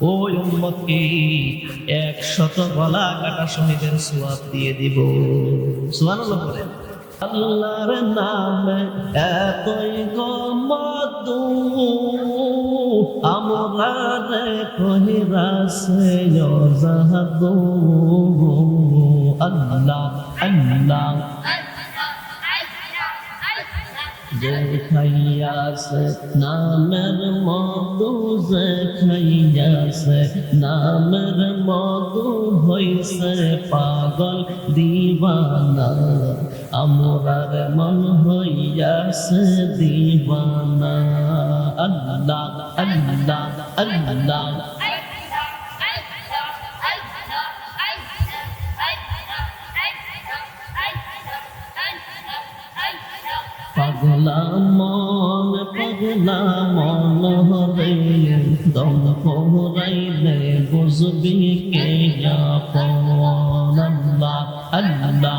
ওই উম্মতকে একশত গলা কাটা শহীদের সোয়াব দিয়ে দিব। সুবহানাল্লাহ বলেন। আল্লাহর নামে এতই গমদু আমরা রে কহিরাসে জাহাদু আল্লাহ আল্লাহ। দেখাইয়াছে, নামের মধু দেখাইয়াছে, নামের মধু হইছে পাগল দিবানা। আমরার মন হইয়াছে দিবানা। আল্লাহ আল্লাহ আল্লাহ পাগলা মন পাগলা, মন হরে দম পোহরাইলে বুঝবি কে আপন আল্লাহ। আল্লাহ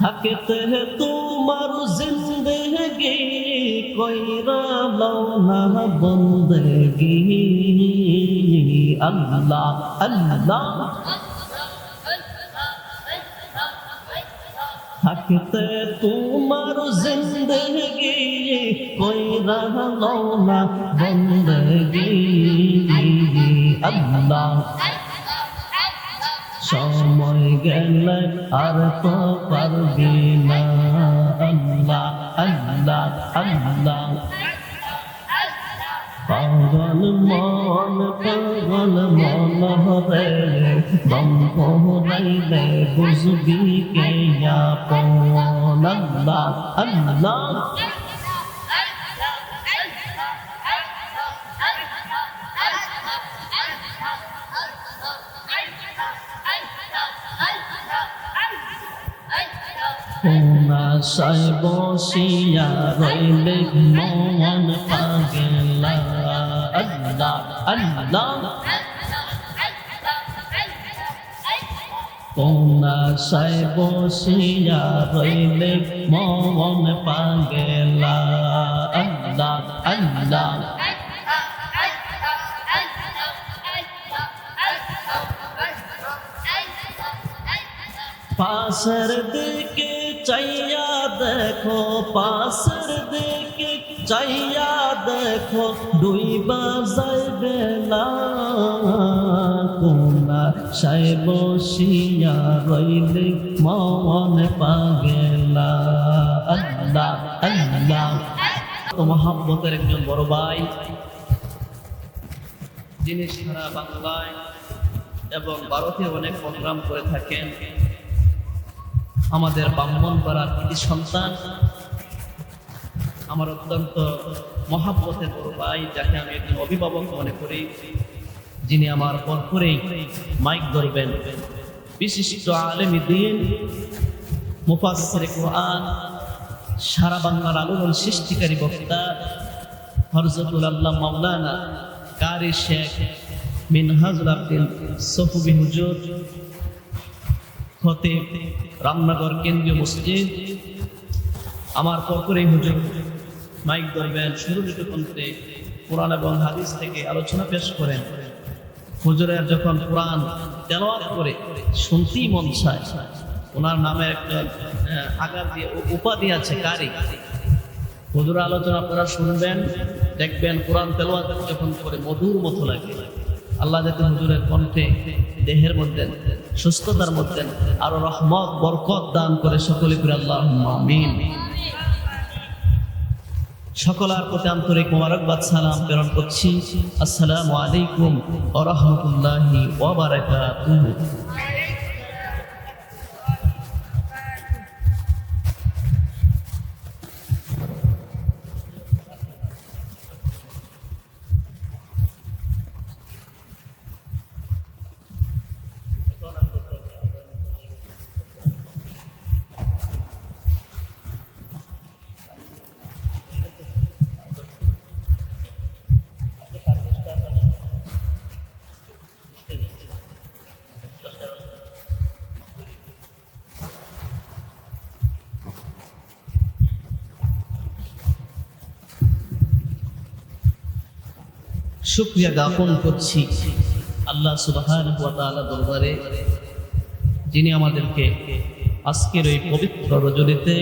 থাকতে তোমার জিন্দগি কইরা লওনা বন্দগি। আল্লাহ আল্লাহ। থাকতে তোমার জিন্দগি কইরা লওনা বন্দগি। আল্লাহ, সময় গেলে আর তো পারবি না। আল্লাহ আল্লাহ আল্লাহ। পাগল মন পাগল মন হরে দম পোহরাইলে বুঝবি কে আপন আল্লাহ আল্লাহ। কোনাশায় বসিয়া রইলে মন পাগলা। আল্লাহ আল্লাহ। কোনাশায় বসিয়া রইলে মন পাগলা। আল্লাহ আল্লাহ। পাশের দিকে চাইয়া দেখো, পাশের দিকে চাইয়া দেখো, দুই বাজাই বেলা কোনা সাই বসিয়া রইলে মন পাগেলা। আল্লাহ আল্লাহ। তো মহাব্বতের একজন বড় ভাই, যিনি সারা বাংলায় এবং ভারতে অনেক প্রোগ্রাম করে থাকেন। আমাদের ব্রাহ্মণ পাড়ার কৃতি সন্তান। আমার অত্যন্ত মহাব্বতের বড় ভাই, যাকে আমি একজন অভিভাবক মনে করি, যিনি আমার পর করেই মাইক ধরবেন। বিশিষ্ট আলেমী দিন, মুফাসসির কোরআন, সারা বাংলার আলোড়ন সৃষ্টিকারী বক্তা হরজতুল আল্লাহ মাওলানা কারি শেখ মিনহাজুল আব্দিন সফুবি হুজুর। খতিব রামনগর কেন্দ্রীয় মসজিদ, আমার পরপরেই হুজুর মাইক ধরবেন, সুরলিত কণ্ঠে কোরআন এবং হাদিস থেকে আলোচনা পেশ করেন। হুজুরের যখন কোরআন তেলাওয়াত করে, শুনতেই মন চায়, ওনার নামে একটা আগার দিয়ে উপাধি আছে, কারি। হুজুর আলোচনা আপনারা শুনবেন, দেখবেন কোরআন তেলাওয়াত যখন করে, মধুর মতো লাগে। আল্লাহ যাতে হুজুরের কণ্ঠে দেহের মধ্যে সুস্থতার মধ্যে আরও রহমত, বরকত দান করে সকলে করে আল্লাহ আমিন। সকলার প্রতি আন্তরিক মোবারকবাদ, সালাম প্রেরণ করছি। আসসালামু আলাইকুম ওয়া শুক্রিয়া জ্ঞাপন করছি আল্লাহ সুবাহান দরবারে, যিনি আমাদেরকে আজকের এই পবিত্র রজনীতে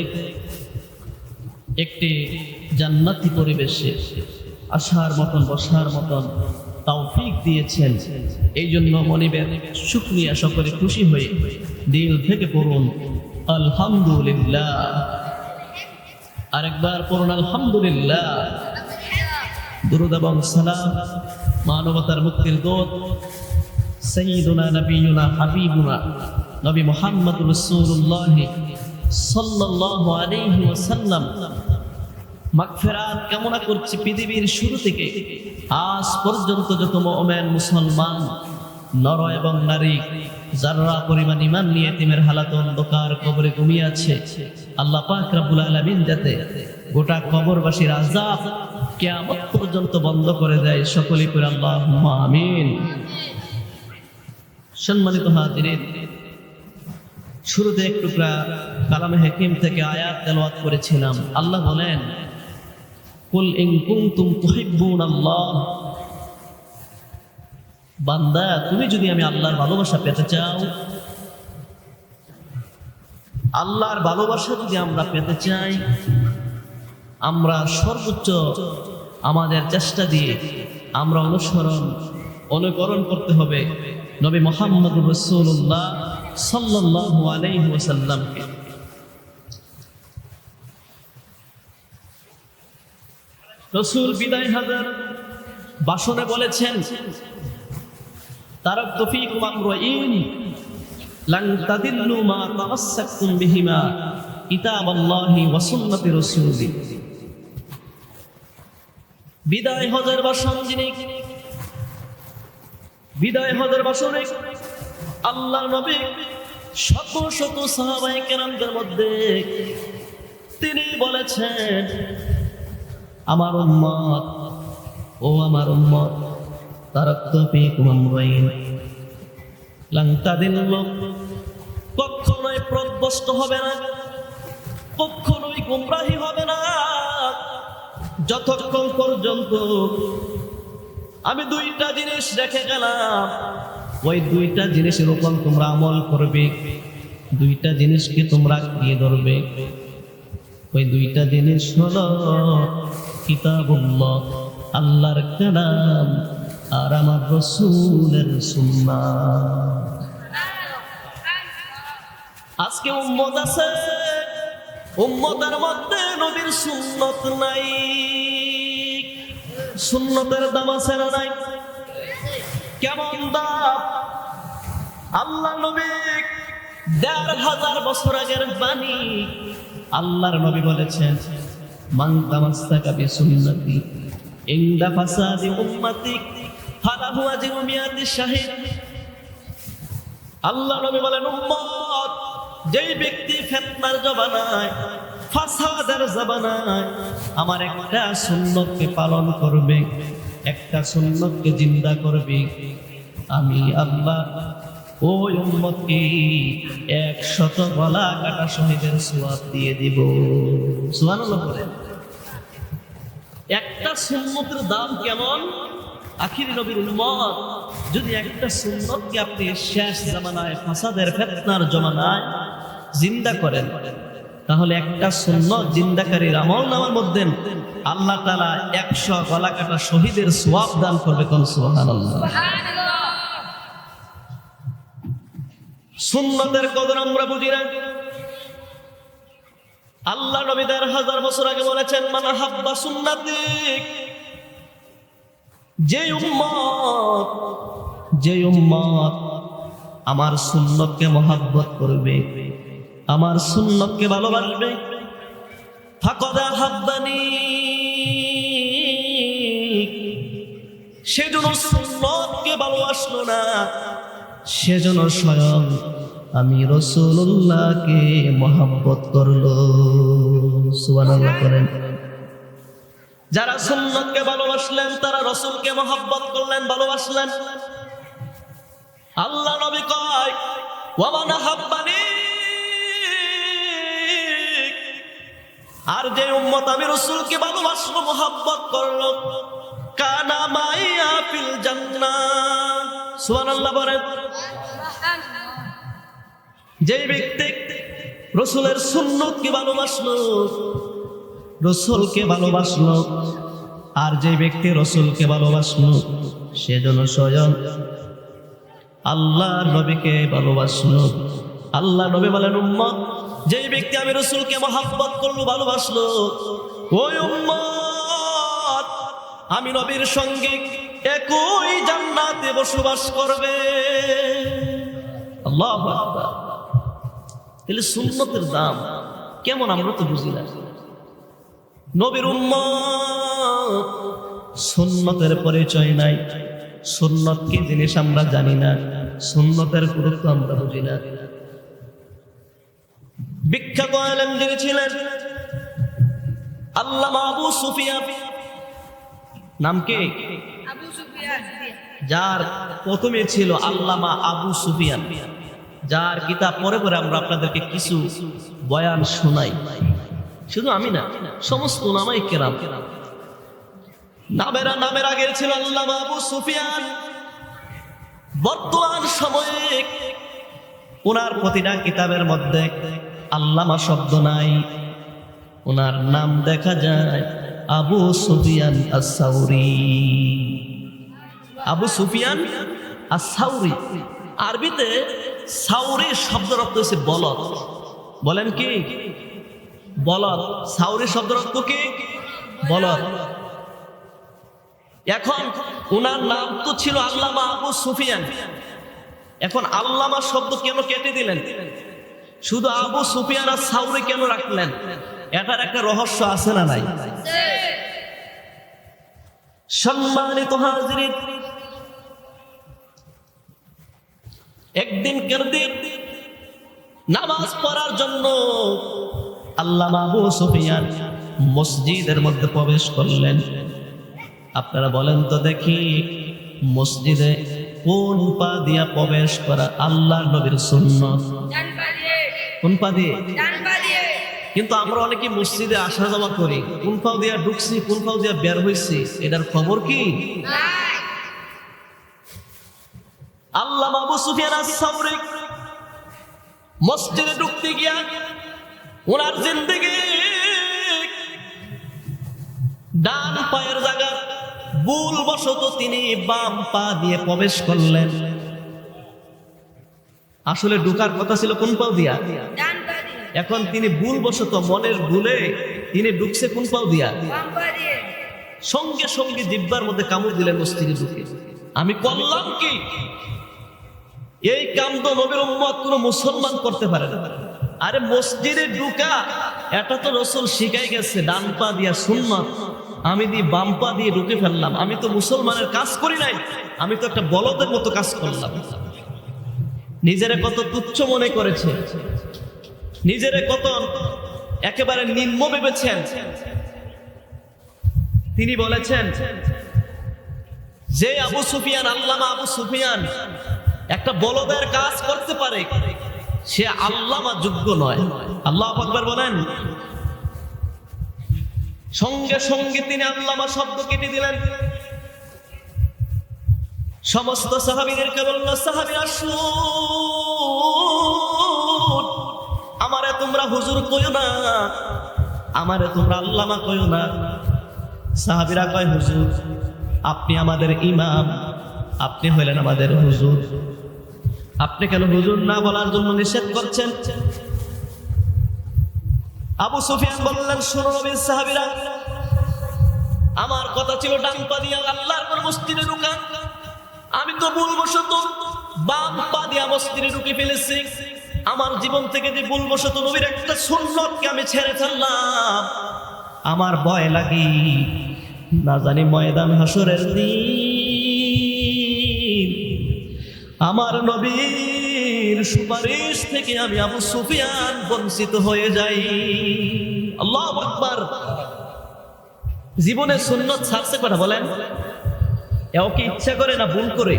একটি জান্নাতি পরিবেশে আসার মতন, বসার মতন তৌফিক দিয়েছেন। এই জন্য মনিবের শুক্রিয়া সকলে খুশি হয়ে দিল থেকে পড়ুন, আলহামদুলিল্লাহ। আরেকবার পড়ুন, আলহামদুলিল্লাহ। দুরুদ এবং সালাম, মানবতার মুক্তির দোত সঈদুনা নবীনা হাবিবুনা, নবী মোহাম্মদ রসুল্লাহ সাল্লাহ আলাইহি ওসাল্লাম মাকফেরাত কামনা করছি পৃথিবীর শুরু থেকে। আজ পর্যন্ত যত মোমেন মুসলমান নর এবং নারী যারা পরিমাণ ইমান নিয়ে তিমের হালাত অন্ধকার কবরে ঘুমিয়ে আছে, আল্লাহ পাক আলামিন যাতে গোটা কবরবাসীর আযাব কিয়ামত পর্যন্ত বন্ধ করে দেয় সকলে করে আল্লাহুম্মা আমিন। সম্মানিত হাজিরিন, শুরুতে একটু কালামে হাকিম থেকে আয়াত তেলাওয়াত করেছিলাম। আল্লাহ বলেন, কুল ইন কুনতুম আল্লাহ বান্দা, তুমি যদি আমি আল্লাহর ভালোবাসা পেতে চাও, আল্লাহর ভালোবাসা যদি আমরা পেতে চাই, আমরা সর্বোচ্চ আমাদের চেষ্টা দিয়ে আমরা অনুসরণ, অনুকরণ করতে হবে নবী মোহাম্মদ রসুল্লাহ সাল্লাল্লাহু আলাইহি ওয়াসাল্লামকে। রসুল বিদায় হাজার বাসনে বলেছেন তারক তফিকুম আমরাইন লান তাদিল্লু মা তামাসসাকতুম বিহিমা কিতাবাল্লাহি ওয়া সুন্নতি রাসূলি। বিদায় হজের বাসন যিনি বিদায় হজের বাসনে আল্লাহ নবী শত শত সাহাবাই কেরামদের মধ্যে তিনি বলেছেন, আমার উম্মত, ও আমার উম্মত তারক্ত ফিকুম আমরাইন লাং তাদিল্লু কখনোই প্রদস্ত হবে না কখনোই গুমরাহি হবে না। যতক্ষণ পর্যন্ত আমি দুইটা জিনিস রেখে গেলাম, ওই দুইটা জিনিসের উপর তোমরা আমল করবে। দুইটা জিনিসকে তোমরা দিয়ে ধরবে। ওই দুইটা জিনিস হলো কিতাবুল্লাহ, আল্লাহর কালাম। আর আমার রসুলের সুন্নাহ আজকে উম্মত আছে, উম্মতের মধ্যে নবীর সুন্নত নাই। সুন্নতের দাম আছে না নাই? কেমন দাম? আল্লাহ নবী দেড় হাজার বছর আগের বাণী আল্লাহর নবী বলেছেন তামাসসাকা বিসুন্নতি ইনদা ফাসাদি উম্মতি ফালাহু আজরু মিয়াতি শাহিদ। আল্লাহ নবী বলেন, উম্মত, যেই ব্যক্তি ফেতনার জবানায়, ফাসাদের জবানায় আমার একটা সুন্নতকে পালন করবে, একটা সুন্নতকে জিন্দা করবে, আমি আল্লাহ ওই উম্মতকে একশত গলা কাটা শহীদের সোয়াব দিয়ে দিব। বলেন। একটা সুন্নতের দাম কেমন? আখিরি নবীর উম্মত, যদি একটা সুন্নতকে আপনি শেষ জামানায়, ফাসাদের ফেতনার জমানায় জিন্দা করেন, তাহলে একটা সুন্নত জিন্দাকারীর আমল নামার মধ্যে আল্লাহ তালা একশো গলা কাটা শহীদের সোয়াব দান করবে কোন সুন্নতের কদর আমরা বুঝি না। আল্লাহ নবী দেড় হাজার বছর আগে বলেছেন, মানা হাব্বা সুন্নাতি যে উম্মত যে উম্মত আমার সুন্নতকে মহাব্বত করবে, আমার সুন্নতকে ভালোবাসবে। ফাকদা হাব্বানি। সেজন্য সুন্নতকে ভালোবাসলো না সেজন্য স্বয়ং আমি রসুল্লাহকে মহাব্বত করল। সুবহানাল্লাহ করেন যারা সুন্নতকে ভালোবাসলেন, তারা রসুলকে মহাব্বত করলেন, ভালোবাসলেন। আল্লাহ নবী কয় হাব্বানি আর যে উম্মত আমি রসুলকে ভালোবাসলো মহাব্বত করল, কানা মাইয়া ফিল জান্নাত। সুবহানাল্লাহ বলেন। যেই ব্যক্তি রসুলের সুন্নতকে ভালোবাসলো রসুলকে ভালোবাসলো। আর যে ব্যক্তি রসুলকে ভালোবাসলো সেজন্য স্বয়ং আল্লাহ নবীকে ভালোবাসলো। আল্লাহ নবী বলেন, উম্মত, যেই ব্যক্তি আমি রসুলকে মহাব্বত করল, ভালোবাসলো, ওই উম্মত আমি নবীর সঙ্গে একই জান্নাতে বসবাস করবে। আল্লাহ তাহলে সুন্নতের দাম কেমন আমরা তো বুঝি না। নবীর উম্মত সুন্নতের পরিচয় নাই। সুন্নত কি জিনিস আমরা জানি না সুন্নতের গুরুত্ব আমরা বুঝি না। বিখ্যাত আলেম যিনি ছিলেন আল্লাহ আবু সুফিয়ান। নাম কে? যার প্রথমে ছিল আল্লামা আবু সুফিয়ান। যার কিতাব পরে পরে আমরা আপনাদেরকে কিছু বয়ান শোনাই। শুধু আমি না, সমস্ত নামাই কেরাম। নামেরা নামের আগে ছিল আবু সুফিয়ান। বর্তমান সময়ে ওনার প্রতিটা কিতাবের মধ্যে আল্লামা শব্দ নাই ওনার নাম দেখা যায় আবু সুফিয়ান আসাউরি আবু সুফিয়ান আর সাউরি আরবিতে সাউরি শব্দ অর্থ হচ্ছে বলদ। বলেন কি? বলদ, সাউরি শব্দ কি? বলদ। এখন ওনার নাম তো ছিল আল্লামা আবু সুফিয়ান। এখন আল্লামা শব্দ কেন কেটে দিলেন? শুধু আবু সুফিয়ান আর সাউরি কেন রাখলেন? এটার একটা রহস্য আছে না নাই? সম্মানিত হাজিরিন একদিন কেন দিন? নামাজ পড়ার জন্য আল্লাহ আবু সুফিয়ান মসজিদের মধ্যে প্রবেশ করলেন। আপনারা বলেন তো দেখি, মসজিদে কোন পা দিয়া প্রবেশ করা আল্লাহ নবীর শূন্য কোন পা দিয়ে? কিন্তু আমরা অনেকে মসজিদে আসা যাওয়া করি। কোন পাও দিয়া ঢুকছি, কোন পাও দিয়া বের হইছি, এটার খবর কি? আল্লাহ আবু সুফিয়ান মসজিদে ঢুকতে গিয়া ওনার জিন্দেগি। ডান পায়ের জায়গা ভুল বশত তিনি বাম পা দিয়ে প্রবেশ করলেন। আসলে ঢুকার কথা ছিল কোন পাও দিয়া? এখন তিনি ভুল বশত মনের ভুলে তিনি ঢুকছে কোন পাও দিয়া? সঙ্গে সঙ্গে জিব্বার মধ্যে কামড় দিলেন মসজিদে ঢুকে আমি করলাম কি? এই কাম তো নবীর উম্মত কোনো মুসলমান করতে পারে না। আরে মসজিদে ঢুকা, এটা তো রসুল শিখাই গেছে, ডান পা দিয়া সুন্নত আমি দিয়ে বাম পা দিয়ে ঢুকে ফেললাম। আমি তো মুসলমানের কাজ করি নাই, আমি তো একটা বলদের মতো কাজ করলাম। নিজেরা কত তুচ্ছ মনে করেছে, নিজেরা কত একেবারে নিম্ন ভেবেছেন। তিনি বলেছেন, যে আবু সুফিয়ান, আল্লামা আবু সুফিয়ান একটা বলদের কাজ করতে পারে সে আল্লামা যোগ্য নয়। আল্লাহ আকবার বলেন। সঙ্গে সঙ্গে তিনি আল্লামা শব্দ কেটে দিলেন। সমস্ত সাহাবিদেরকে বলল সাহাবিরা শুন আমারে তোমরা হুজুর কইও না, আমারে তোমরা আল্লামা কইও না। সাহাবিরা কয়, হুজুর, আপনি আমাদের ইমাম, আপনি হইলেন আমাদের হুজুর। আপনি কেন হুজুর না বলার জন্য নিষেধ করছেন? আবু সুফিয়ান বললেন, শোনো নবীর সাহাবিরা, আমার কথা ছিল ডান পা আল্লাহর কোন মসজিদে ঢুকা আমি তো ভুলবশত বাম পা দিয়া মসজিদে ঢুকে ফেলেছি। আমার জীবন থেকে যে ভুলবশত নবীর একটা সুন্নতকে আমি ছেড়ে ফেললাম। আমার ভয় লাগি, না জানি ময়দান হাসরের দিন আমার নবীর সুপারিশ থেকে আমি আবু সুফিয়ান বঞ্চিত হয়ে যাই। আল্লাহ আকবার। জীবনে শূন্য ছাড়ছে কথা বলেন? এও কি ইচ্ছা করে না ভুল করে?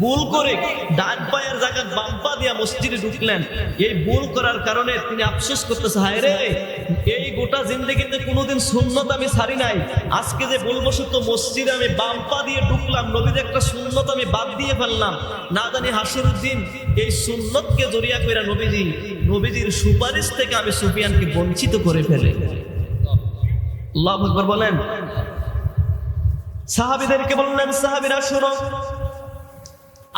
ভুল করে ডান পায়ের জায়গা বাম পা দিয়া মসজিদে ঢুকলেন। এই ভুল করার কারণে তিনি আফসোস করতেছে, হায় রে, এই গোটা জিন্দগিতে কোনোদিন সুন্নত আমি ছাড়ি নাই। আজকে যে বলব সত্য মসজিদে আমি বাম পা দিয়ে ঢুকলাম নবীর একটা সুন্নত আমি বাদ দিয়ে ফেললাম। না জানি হাসিরুদ্দিন, এই সুন্নতকে জড়িয়া করে নবীজি, নবীজির সুপারিশ থেকে আমি সুফিয়ানকে বঞ্চিত করে ফেলে। আল্লাহ বলেন। সাহাবিদেরকে বললেন, সাহাবিরা, শোনো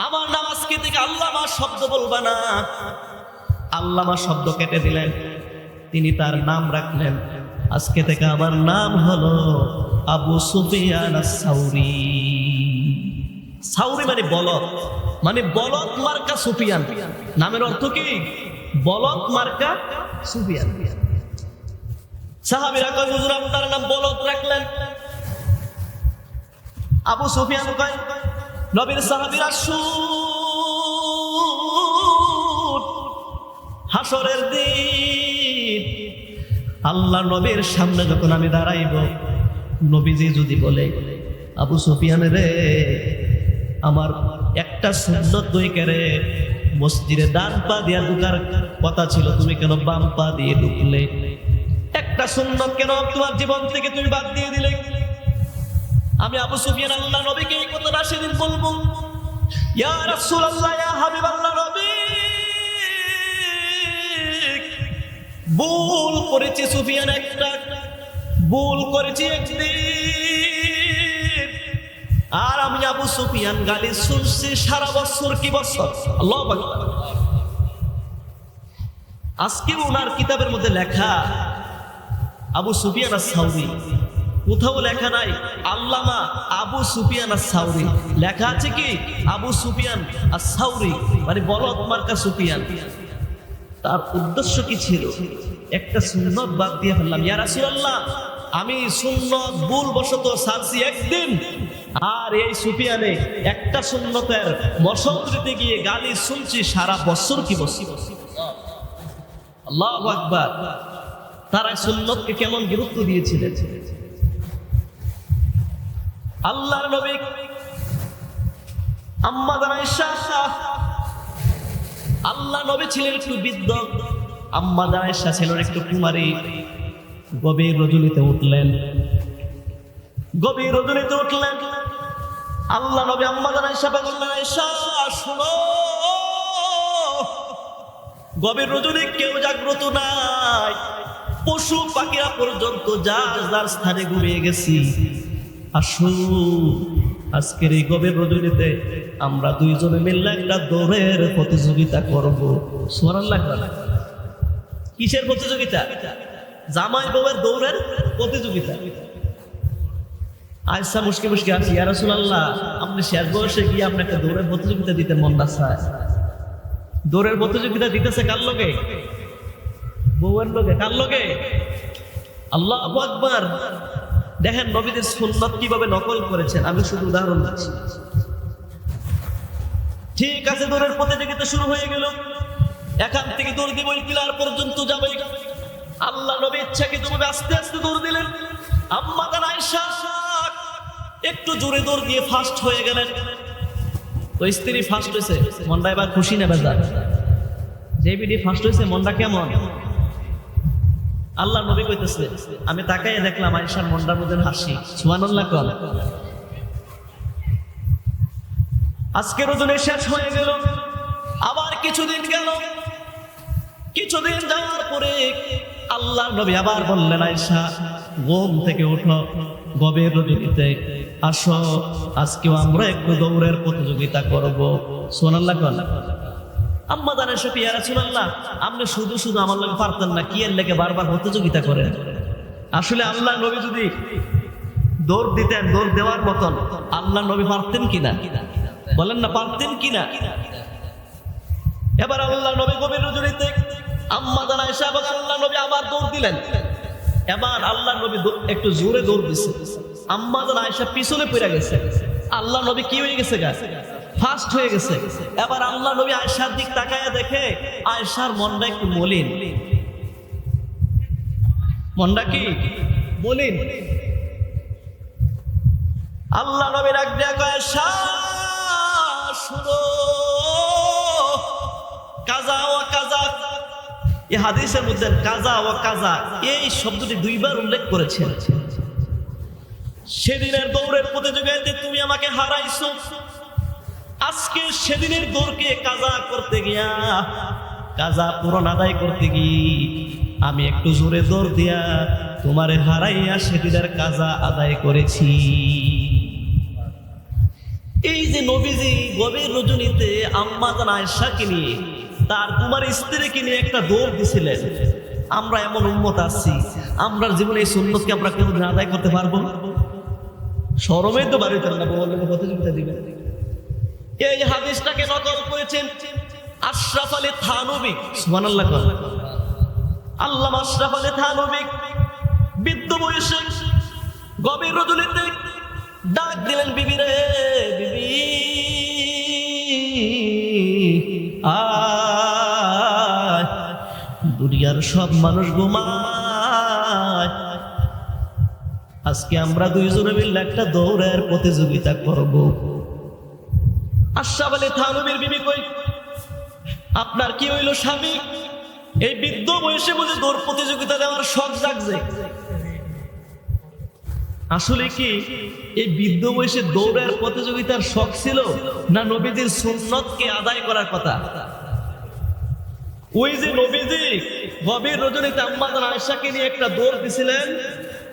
আমার নাম আজকে থেকে আল্লামা শব্দ বলবা না। আল্লামা শব্দ কেটে দিলেন। তিনি তার নাম রাখলেন। আজকে থেকে আমার নাম হলো আবু সুফিয়ান সাউরি সাউরি মানে বলদ। মানে বলদ মার্কা সুফিয়ান। নামের অর্থ কি? বলদ মার্কা সুফিয়ান। সাহাবিরা কয়, হুজুর, আপনার নাম বলদ রাখলেন? আবু সুফিয়ান কয় নবীর সাহাবীরা শুট হাসরের দিন আল্লাহ নবীর সামনে যখন আমি দাঁড়াইব, নবীজি যদি বলে, আবু সুফিয়ান রে, আমার একটা সুন্নত দই কেরে মসজিদে ডান পা দিয়া ঢুকার কথা ছিল, তুমি কেন বাম পা দিয়ে ঢুকলে? একটা সুন্নত কেন তোমার জীবন থেকে তুমি বাদ দিয়ে দিলে? আমি আবু সুফিয়ান আল্লাহ নবীকে এই কথাটা সেদিন বলব। ইয়া রাসূলুল্লাহ, ইয়া হাবিবাল্লাহ নবী ভুল করেছি সুফিয়ান একটা, ভুল করেছি একদিন। আর আমি আবু সুফিয়ান গালি শুনছি সারা বছর কি বছর? আল্লাহ। আজকে ওনার কিতাবের মধ্যে লেখা, আবু সুফিয়ান আর সাউরি কোথাও লেখা নাই। আল্লামা আবু সুফিয়ান আর সাউরি লেখা আছে কি? আবু সুফিয়ান আর সাউরি মানে বলদ মার্কা সুফিয়ান। তার উদ্দেশ্য কি ছিল? একটা সুন্নত বাদ দিয়ে ফেললাম। ইয়া রাসূলুল্লাহ, আমি সুন্নত ভুল বশত সারছি একদিন। আর এই সুফিয়ানে একটা সুন্নতের মশকরিতে গিয়ে গালি শুনছি সারা বছর কি বসি আল্লাহু আকবার। তারা সুন্নতকে কেমন গুরুত্ব দিয়েছিলেন? আল্লাহর নবী আম্মা দানাইশা আল্লাহ নবী ছিলেন একটু বৃদ্ধ, আম্মা দানাইশা ছিলেন একটু কুমারী। গভীর রজনীতে উঠলেন। গভীর রজনীতে উঠলেন। আল্লাহ নবী আম্মা দানাইশা বললেন আয়েশা শুনো। গভীর রজনী কেউ জাগ্রত নাই। পশু পাখিরা পর্যন্ত যার যার স্থানে ঘুমিয়ে গেছি। আজকের এই গভীর রজনীতে আমরা দুইজনে মিললে একটা দৌড়ের প্রতিযোগিতা করব। সোনার লাগবে না কিসের প্রতিযোগিতা? জামাই বউয়ের দৌড়ের প্রতিযোগিতা। আয়সা মুশকে মুশকে আছি। ইয়া রাসূলুল্লাহ, আপনি শেষ বয়সে গিয়ে আপনি একটা দৌড়ের প্রতিযোগিতা দিতে মন না চায় দৌড়ের প্রতিযোগিতা দিতেছে কার লোকে বউয়ের লোকে কার লোকে আল্লাহ আকবার। দেখেন নবীদের সুন্নত কীভাবে নকল করেছেন, আমি শুধু উদাহরণ দিচ্ছি। ঠিক আছে, দৌড়ের প্রতিযোগিতা শুরু হয়ে গেল। এখান থেকে দৌড় দিব কিলার পর্যন্ত যাবে। আল্লাহ নবী ইচ্ছাকৃতভাবে আস্তে আস্তে দৌড় দিলেন। আম্মা তার আয়সা একটু জোরে দৌড় দিয়ে ফার্স্ট হয়ে গেলেন। তো স্ত্রী ফার্স্ট হয়েছে, মনটা এবার খুশি নেবে যার যে বিডি ফার্স্ট হয়েছে, মনটা কেমন? আল্লাহ নবী কইতেছে, আমি তাকাই দেখলাম আয়েশার মনটার মধ্যে হাসি। সুবহানাল্লাহ কল আজকে রজনী শেষ হয়ে গেল, আবার কিছুদিন গেল। কিছুদিন যাওয়ার পরে আল্লাহ নবী আবার বললেন, আয়েশা, ঘুম থেকে উঠো, গভীর রজনীতে আসো। আজকেও আমরা একটু দৌড়ের প্রতিযোগিতা করব। সোনাল্লাহ কল আম্মা জানের সাথে ইয়া রাসূলুল্লাহ, আপনি শুধু শুধু আমার লগে পারতেন না, কি এর লেগে বারবার প্রতিযোগিতা করেন? আসলে আল্লাহ নবী যদি দৌড় দিতেন, দৌড় দেওয়ার মতন, আল্লাহ নবী পারতেন কিনা? বলেন না, পারতেন কিনা? এবার আল্লাহ নবী গভীর রজনীতে আম্মা জানা এসে আবার আল্লাহ নবী আবার দৌড় দিলেন। এবার আল্লাহ নবী একটু জোরে দৌড় দিছে। আম্মা জানা আয়সা পিছনে পড়ে গেছে। আল্লাহ নবী কি হয়ে গেছে গা? ফাস্ট হয়ে গেছে। এবার আল্লাহ নবী আয়সার দিক তাকায়া দেখে আয়সার মনটা একটু মলিন। মনটা কি? মলিন। আল্লাহ নবীর এক দেখো আয়সা কাজা ও কাজা। এই হাদিসের মধ্যে কাজা ও কাজা, এই শব্দটি দুইবার উল্লেখ করেছেন। সেদিনের দৌড়ের প্রতিযোগিতায় তুমি আমাকে হারাইছো আজকে সেদিনের দৌড়কে কাজা করতে গিয়া, কাজা পূরণ আদায় করতে গিয়ে আমি একটু জোরে দৌড় দিয়া তোমারে হারাইয়া সেদিনের কাজা আদায় করেছি। এই যে নবীজি গভীর রজনীতে আম্মাদান আয়সাকে নিয়ে, তার তোমার স্ত্রীকে নিয়ে একটা দৌড় দিছিলেন। আমরা এমন উন্মত আছি, আমরা জীবনে এই সুন্নতকে আমরা কোনোদিন আদায় করতে পারব সরমে তো বাড়িতে না প্রতিযোগিতা দিবেন এই হাদিসটাকে নকল করেছেন আশরাফ আলী থানবিক সুবহানাল্লাহ আল্লাহ আশরাফ আলী থানবিক বৃদ্ধ বয়সে গভীর রজনীতে ডাক দিলেন, বিবি রে, বিবি দুনিয়ার সব মানুষ ঘুমায়। আজকে আমরা দুইজনে মিলে একটা দৌড়ের প্রতিযোগিতা করব। থানবীর বিবি কই? আপনার কি হইল স্বামী? এই বৃদ্ধ বয়সে বলে দৌড় প্রতিযোগিতা দেওয়ার শখ জাগছে। আসলে কি এই বৃদ্ধ বয়সে দৌড়ের প্রতিযোগিতার শখ ছিল না নবীজির সুন্নতকে আদায় করার কথা? ওই যে নবীজি গভীর রজনীতে আম্মাদান আয়েশাকে নিয়ে একটা দৌড় দিছিলেন,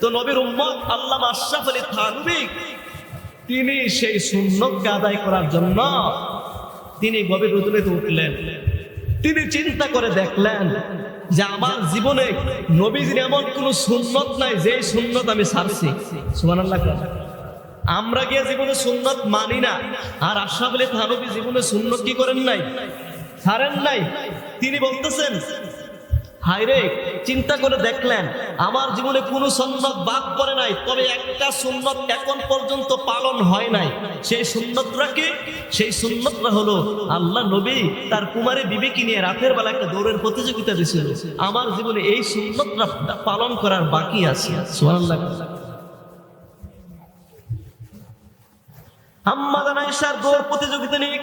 তো নবীর উম্মত আল্লাহ আশরাফ আলী থানবী তিনি সেই সুন্নতকে আদায় করার জন্য তিনি গভীর রজনীতে উঠলেন। তিনি চিন্তা করে দেখলেন যে আমার জীবনে নবীজির এমন কোন সুন্নত নাই যে সুন্নত আমি সুবহানাল্লাহ কর। আমরা গিয়ে জীবনে সুন্নত মানি না, আর আশরাফ আলী থানবী জীবনে সুন্নত কি করেন নাই? ছাড়েন নাই? তিনি বলতেছেন হায়রে চিন্তা করে দেখলেন, আমার জীবনে কোনো সুন্নত বাদ পড়ে নাই, তবে একটা সুন্নত এখন পর্যন্ত পালন হয় নাই। সেই সুন্নতরা কি? সেই সুন্নতরা হলো আল্লাহ নবী তার কুমারী বিবেকি নিয়ে রাতের বেলা একটা দৌড়ের প্রতিযোগিতা দিছিল আমার জীবনে এই সুন্নতরা পালন করার বাকি আছে। সুবহানাল্লাহ। প্রতিযোগিতা নিয়ে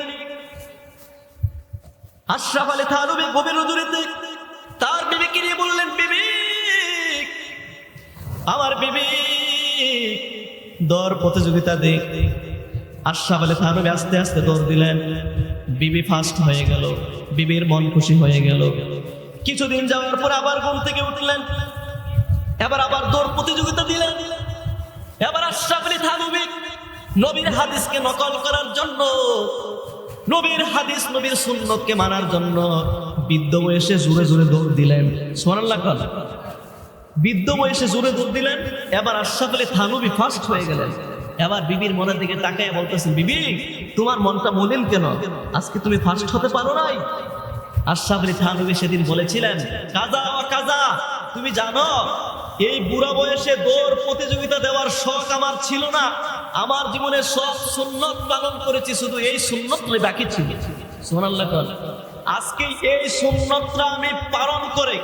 আশরাফ আলী থানবী গভীর নজরিতে তার বিবেকে নিয়ে বললেন, বিবেক, আমার বিবেক দৌড় প্রতিযোগিতা দেখ। আশরাফ আলী থানবী আস্তে আস্তে দৌড় দিলেন। বিবি ফার্স্ট হয়ে গেল, বিবির মন খুশি হয়ে গেল। কিছুদিন যাওয়ার পর আবার ঘুম থেকে উঠলেন, এবার আবার দৌড় প্রতিযোগিতা দিলেন। এবার আশরাফ আলী থানবী নবীর হাদিসকে নকল করার জন্য নবীর হাদিস, নবীর সুন্নতকে মানার জন্য বৃদ্ধ বয়সে জোরে জোরে দৌড় দিলেন। সোনাল্লাহ কল বৃদ্ধ বয়সে জোরে দৌড় দিলেন, এবার আশরাফ থানবী ফার্স্ট হয়ে গেলেন। এবার বিবির মনের দিকে তাকায় বলতেছেন, বিবি, তোমার মনটা মলিন কেন? আজকে তুমি ফার্স্ট হতে পারো নাই? আশরাফ থানবী সেদিন বলেছিলেন, কাজা কাজা, তুমি জানো এই বুড়া বয়সে দৌড় প্রতিযোগিতা দেওয়ার শখ আমার ছিল না। আমার জীবনে সব সুন্নত পালন করেছি, শুধু এই সুন্নত বাকি ছিল। সোনাল্লাহ আজকে এই সুন্নতটা আমি পালন করে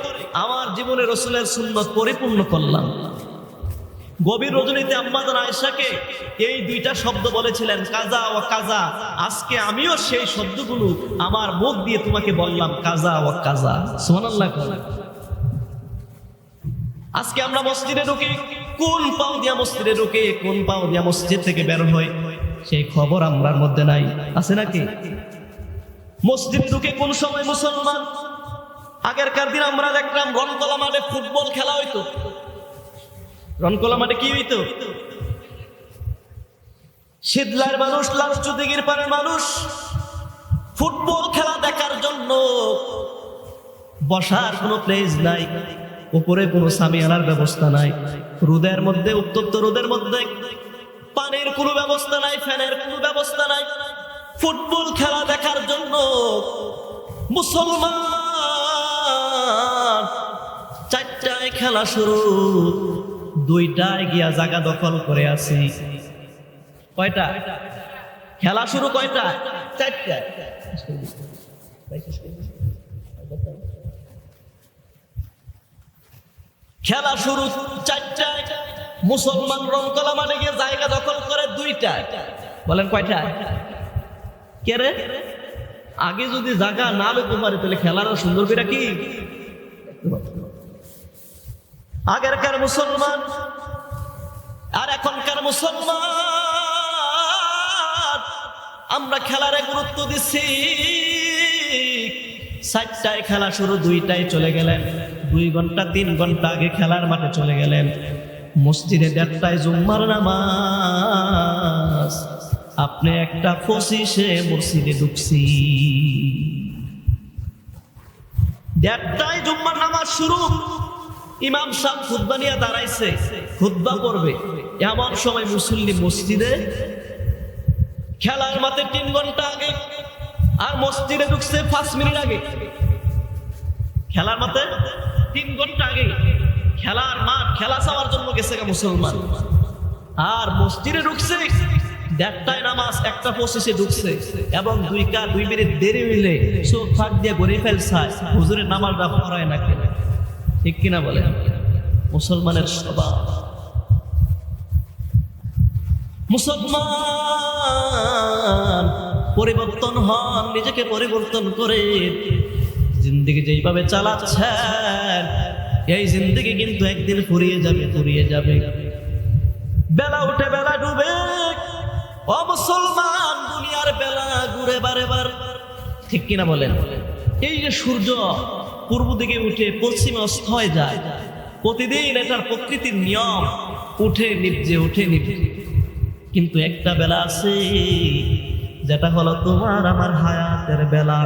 আমার জীবনে রসুলের সুন্নত পরিপূর্ণ করলাম। গভীর রজনীতে আম্মাদান আয়েশাকে এই দুইটা শব্দ বলেছিলেন, কাজা ও কাজা, আজকে আমিও সেই শব্দগুলো আমার মুখ দিয়ে তোমাকে বললাম, কাজা ও কাজা। সোনাল্লাহ আজকে আমরা মসজিদে ঢুকি কোন পাও দিয়া মসজিদে ঢুকে, কোন পাও দিয়া মসজিদ থেকে বের হয় সেই খবর আমরার মধ্যে নাই। আছে নাকি? মসজিদ ঢুকে কোন সময় মুসলমান? আগেরকার দিন আমরা দেখলাম রনকলা মাঠে ফুটবল খেলা হইতো। রনকলা মাঠে কি হইতো? শীতলার মানুষ লালচু দিঘির পাড়ের মানুষ ফুটবল খেলা দেখার জন্য বসার কোনো প্লেস নাই। উপরে কোনো স্বামী সামিয়ানার ব্যবস্থা নাই। রোদের মধ্যে, উত্তপ্ত রোদের মধ্যে পানির কোনো ব্যবস্থা নাই, ফ্যানের কোনো ব্যবস্থা নাই। ফুটবল খেলা দেখার জন্য মুসলমান চারটায় খেলা শুরু, দুইটায় গিয়া জায়গা দখল করে আছি কয়টা? খেলা শুরু কয়টা? চারটা খেলা শুরু চারটায়। মুসলমান রংকলা মানে গিয়ে জায়গা দখল করে দুইটা বলেন কয়টা কে রে? আগে যদি জায়গা না লোক পারে, তাহলে খেলার সুন্দর করে কি? আগেরকার মুসলমান আর এখনকার মুসলমান, আমরা খেলারে গুরুত্ব দিচ্ছি। চারটায় খেলা শুরু, দুইটায় চলে গেলেন। দুই ঘণ্টা, তিন ঘণ্টা আগে খেলার মাঠে চলে গেলেন। মসজিদে দেড়টায় জুম্মার নামাজ। আপনি একটা পঁচিশে মসজিদে ঢুকছি। দেড়টায় জুম্মার নামাজ শুরু। ইমাম সাহেব খুদ্া নিয়ে দাঁড়াইছে। খুদ্া করবে এমন সময় মুসল্লি মসজিদে খেলার মাঠে তিন ঘণ্টা আগে আর মসজিদে ঢুকছে পাঁচ মিনিট আগে। খেলার মাঠে তিন ঘণ্টা আগে খেলার মাঠ, খেলা চাওয়ার জন্য গেছে মুসলমান। আর মসজিদে ঢুকছে, দেড়টায় নামাজ, একটা পঁচিশে ঢুকছে, এবং দুই কা দুই মিনিট দেরি হইলে চোখ ফাঁক দিয়ে গড়ে ফেলছে, হুজুরের নামাজটা পড়ায় না কেন ঠিক কিনা বলে মুসলমানের স্বভাব। মুসলমান পরিবর্তন হন, নিজেকে পরিবর্তন করে জিন্দগি যেইভাবে চালাচ্ছেন, এই জিন্দগি কিন্তু একদিন ফুরিয়ে যাবে ফুরিয়ে যাবে। বেলা উঠে বেলা ডুবে, ও মুসলমান, দুনিয়ার বেলা ঘুরে বারে বার। ঠিক কিনা বলেন? এই যে সূর্য পূর্ব দিকে উঠে পশ্চিমে অস্ত হয়ে যায়, প্রতিদিন এটার প্রকৃতির নিয়ম, উঠে নিপজে উঠে নিপজে কিন্তু একটা বেলা আছে, যেটা হলো তোমার আমার হায়াতের বেলা।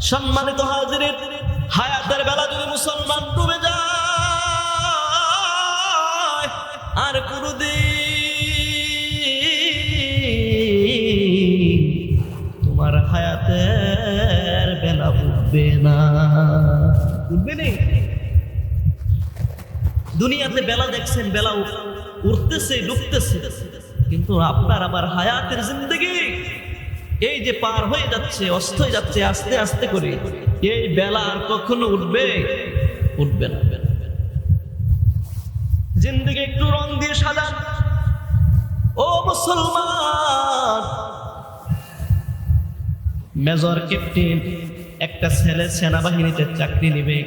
সম্মানিত হাজিরের হায়াতের বেলা যদি মুসলমান ডুবে যায়, আর কোনদিন তোমার হায়াতের বেলা উঠবে না। উঠবে নেই দুনিয়াতে বেলা দেখছেন, বেলা উঠ- উঠতেছে, ডুবতেছে। কিন্তু আপনার আমার হায়াতের জিন্দগি এই যে পার হয়ে যাচ্ছে, অস্ত হয়ে যাচ্ছে, আস্তে আস্তে করে, এই বেলা আর কখনো উঠবে? উঠবে না। জিন্দগি একটু রং দিয়ে সাজান। ও মুসলমান! মেজর ক্যাপ্টেন, একটা ছেলে সেনাবাহিনীতে চাকরি নেবে।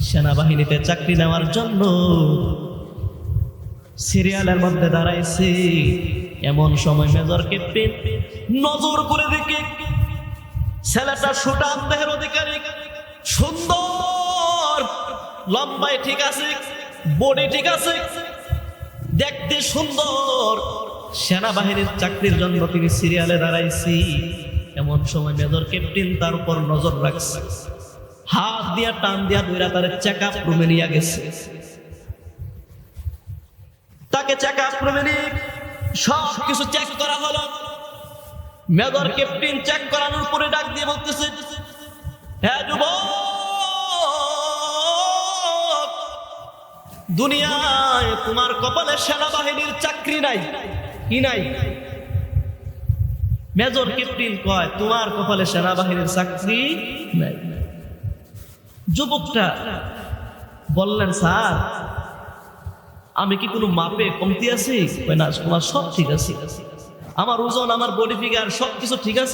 সেনাবাহিনীতে চাকরি নেওয়ার জন্য সিরিয়ালের মধ্যে দাঁড়াইছে। এমন সময় মেজর ক্যাপ্টেন নজর করে দেখে ছেলেটা সুটাম দেহের অধিকারী, সুন্দর, লম্বায় ঠিক আছে, বডি ঠিক আছে, দেখতে সুন্দর। সেনাবাহিনীর চাকরির জন্য তিনি সিরিয়ালে দাঁড়াইছি। এমন সময় মেজর ক্যাপ্টেন তার উপর নজর রাখছে। হাত দিয়া টান দিয়া দুইরা তার চেক আপ রুমে নিয়ে গেছে। তাকে চেক আপ রুমে নিয়ে সব কিছু চেক করা হলো। মেজর ক্যাপ্টেন চেক করানোর পরে ডাক দিয়ে বলতেছে হ্যাঁ যুবক, দুনিয়ায় তোমার কপালে সেনাবাহিনীর চাকরি নাই, কি নাই? মেজর ক্যাপ্টেন কয়, তোমার কপালে সেনাবাহিনীর চাকরি নাই। যুবকটা বললেন, স্যার আমি কি কোনো মাপে কমতি আছি? না, তোমার সব ঠিক আছে। আমার ওজন, আমার বডি ফিগার সব কিছু ঠিক আছে।